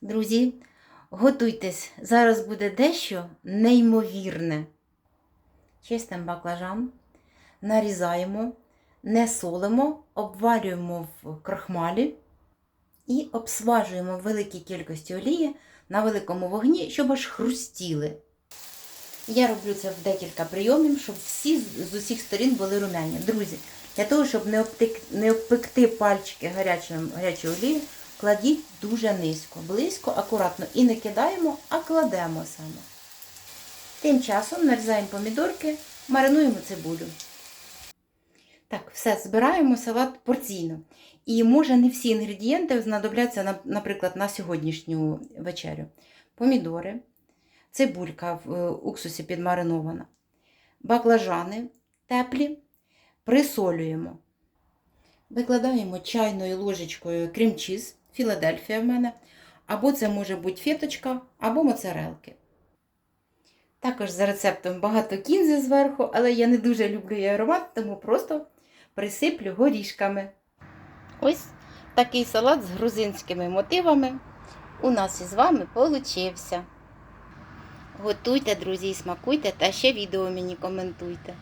Друзі, готуйтесь, зараз буде дещо неймовірне. Чистимо баклажан, нарізаємо, не солимо, обварюємо в крахмалі і обсмажуємо в великій кількості олії на великому вогні, щоб аж хрустіли. Я роблю це в декілька прийомів, щоб всі з усіх сторін були румяні. Друзі, для того, щоб не, обпекти пальчики гарячою олією, кладіть дуже низько, близько, акуратно. І не кидаємо, а кладемо саме. Тим часом нарізаємо помідорки, маринуємо цибулю. Так, все, збираємо салат порційно. І може не всі інгредієнти знадобляться, наприклад, на сьогоднішню вечерю. Помідори, цибулька в е, уксусі підмаринована, баклажани теплі, присолюємо. Викладаємо чайною ложечкою крем-чіз, Філадельфія в мене, або це може бути феточка, або моцарелки. Також за рецептом багато кінзи зверху, але я не дуже люблю її аромат, тому просто присиплю горішками. Ось такий салат з грузинськими мотивами у нас із вами получився. Готуйте, друзі, смакуйте, та ще відео мені коментуйте.